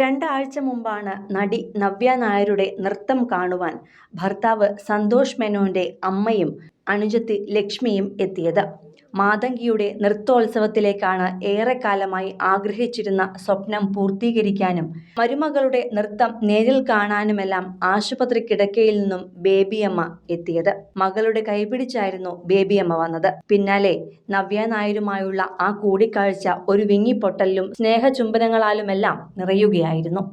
രണ്ടാഴ്ച മുമ്പാണ് നടി നവ്യ നായരുടെ നൃത്തം കാണുവാൻ ഭർത്താവ് സന്തോഷ് മേനോന്റെ അമ്മയും അനുജത്തി ലക്ഷ്മിയും എത്തിയത്. മാതങ്കിയുടെ നൃത്തോത്സവത്തിലേക്കാണ് ഏറെക്കാലമായി ആഗ്രഹിച്ചിരുന്ന സ്വപ്നം പൂർത്തീകരിക്കാനും മരുമകളുടെ നൃത്തം നേരിൽ കാണാനുമെല്ലാം ആശുപത്രി കിടക്കയിൽ നിന്നും ബേബിയമ്മ എത്തിയത്. മകളുടെ കൈപിടിച്ചായിരുന്നു ബേബിയമ്മ വന്നത്. പിന്നാലെ നവ്യ നായരുമായുള്ള ആ കൂടിക്കാഴ്ച ഒരു വിങ്ങിപ്പൊട്ടലിലും സ്നേഹചുംബനങ്ങളാലുമെല്ലാം നിറയുകയായിരുന്നു.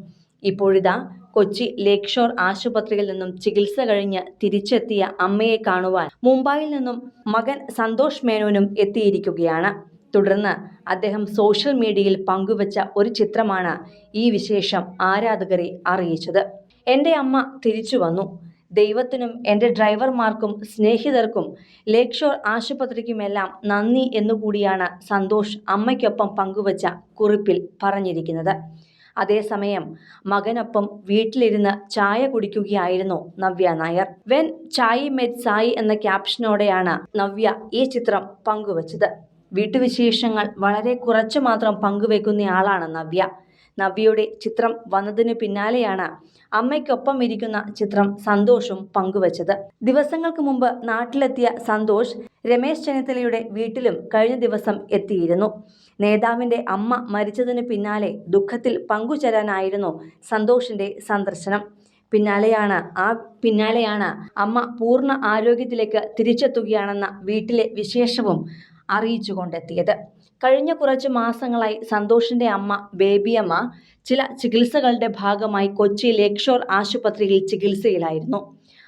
ഇപ്പോഴിതാ കൊച്ചി ലേക്ക് ഷോർ ആശുപത്രിയിൽ നിന്നും ചികിത്സ കഴിഞ്ഞ് തിരിച്ചെത്തിയ അമ്മയെ കാണുവാൻ മുംബൈയിൽ നിന്നും മകൻ സന്തോഷ് മേനോനും എത്തിയിരിക്കുകയാണ്. തുടർന്ന് അദ്ദേഹം സോഷ്യൽ മീഡിയയിൽ പങ്കുവച്ച ഒരു ചിത്രമാണ് ഈ വിശേഷം ആരാധകരെ അറിയിച്ചത്. എന്റെ അമ്മ തിരിച്ചു വന്നു. ദൈവത്തിനും എന്റെ ഡ്രൈവർമാർക്കും സ്നേഹിതർക്കും ലേക്ക് ഷോർ ആശുപത്രിക്കുമെല്ലാം നന്ദി എന്നുകൂടിയാണ് സന്തോഷ് അമ്മയ്ക്കൊപ്പം പങ്കുവച്ച കുറിപ്പിൽ പറഞ്ഞിരിക്കുന്നത്. അതേസമയം മകനൊപ്പം വീട്ടിലിരുന്ന് ചായ കുടിക്കുകയായിരുന്നു നവ്യ നായർ. വെൻ ചായ് മെറ്റ് സായി എന്ന ക്യാപ്ഷനോടെയാണ് നവ്യ ഈ ചിത്രം പങ്കുവച്ചത്. വീട്ടുവിശേഷങ്ങൾ വളരെ കുറച്ച് മാത്രം പങ്കുവെക്കുന്നയാളാണ് നവ്യ. നവ്യയുടെ ചിത്രം വന്നതിന് പിന്നാലെയാണ് അമ്മയ്ക്കൊപ്പം ഇരിക്കുന്ന ചിത്രം സന്തോഷും പങ്കുവച്ചത്. ദിവസങ്ങൾക്ക് മുമ്പ് നാട്ടിലെത്തിയ സന്തോഷ് രമേശ് ചെന്നിത്തലയുടെ വീട്ടിലും കഴിഞ്ഞ ദിവസം എത്തിയിരുന്നു. നേതാവിന്റെ അമ്മ മരിച്ചതിന് പിന്നാലെ ദുഃഖത്തിൽ പങ്കുചേരാനായിരുന്നു സന്തോഷിന്റെ സന്ദർശനം. പിന്നാലെയാണ് ആ പിന്നാലെയാണ് അമ്മ പൂർണ ആരോഗ്യത്തിലേക്ക് തിരിച്ചെത്തുകയാണെന്ന വീട്ടിലെ വിശേഷവും അറിയിച്ചു കൊണ്ടെത്തിയത് കഴിഞ്ഞ കുറച്ച് മാസങ്ങളായി സന്തോഷിന്റെ അമ്മ ബേബിയമ്മ ചില ചികിത്സകളുടെ ഭാഗമായി കൊച്ചി ലേക്ഷോർ ആശുപത്രിയിൽ ചികിത്സയിലായിരുന്നു.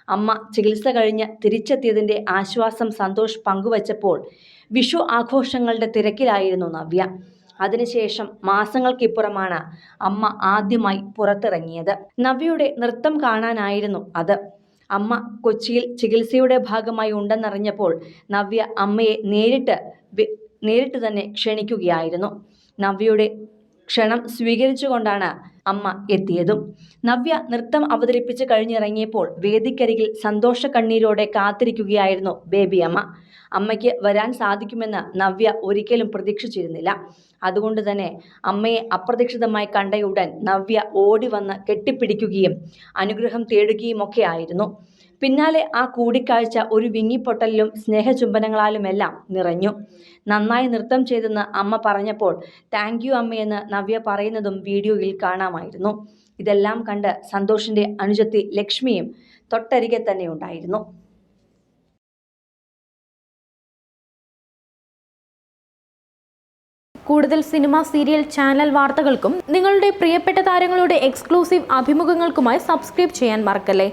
അമ്മ ചികിത്സ കഴിഞ്ഞ് തിരിച്ചെത്തിയതിന്റെ ആശ്വാസം സന്തോഷ് പങ്കുവച്ചപ്പോൾ വിഷു ആഘോഷങ്ങളുടെ തിരക്കിലായിരുന്നു നവ്യ. അതിനുശേഷം മാസങ്ങൾക്കിപ്പുറമാണ് അമ്മ ആദ്യമായി പുറത്തിറങ്ങിയത്. നവ്യയുടെ നൃത്തം കാണാനായിരുന്നു അത്. അമ്മ കൊച്ചിയിൽ ചികിത്സയുടെ ഭാഗമായി ഉണ്ടെന്നറിഞ്ഞപ്പോൾ നവ്യ അമ്മയെ നേരിട്ട് നേരിട്ട് തന്നെ ക്ഷണിക്കുകയായിരുന്നു. നവ്യയുടെ ക്ഷണം സ്വീകരിച്ചുകൊണ്ടാണ് അമ്മ എത്തിയതും. നവ്യ നൃത്തം അവതരിപ്പിച്ച് കഴിഞ്ഞിറങ്ങിയപ്പോൾ വേദിക്കരികിൽ സന്തോഷ കണ്ണീരോടെ കാത്തിരിക്കുകയായിരുന്നു ബേബി അമ്മ അമ്മയ്ക്ക് വരാൻ സാധിക്കുമെന്ന് നവ്യ ഒരിക്കലും പ്രതീക്ഷിച്ചിരുന്നില്ല. അതുകൊണ്ട് തന്നെ അമ്മയെ അപ്രതീക്ഷിതമായി കണ്ടയുടൻ നവ്യ ഓടി വന്ന് കെട്ടിപ്പിടിക്കുകയും അനുഗ്രഹം തേടുകയും ഒക്കെ ആയിരുന്നു. പിന്നാലെ ആ കൂടിക്കാഴ്ച ഒരു വിങ്ങിപ്പൊട്ടലിലും സ്നേഹചുംബനങ്ങളാലുമെല്ലാം നിറഞ്ഞു. നന്നായി നൃത്തം ചെയ്തെന്ന് അമ്മ പറഞ്ഞപ്പോൾ താങ്ക് യു അമ്മയെന്ന് നവ്യ പറയുന്നതും വീഡിയോയിൽ കാണാമായിരുന്നു. ഇതെല്ലാം കണ്ട് സന്തോഷിന്റെ അനുജത്തി ലക്ഷ്മിയും തൊട്ടരികെ തന്നെ ഉണ്ടായിരുന്നു. കൂടുതൽ സിനിമ സീരിയൽ ചാനൽ വാർത്തകൾക്കും നിങ്ങളുടെ പ്രിയപ്പെട്ട താരങ്ങളുടെ എക്സ്ക്ലൂസീവ് അഭിമുഖങ്ങൾക്കുമായി സബ്സ്ക്രൈബ് ചെയ്യാൻ മറക്കല്ലേ?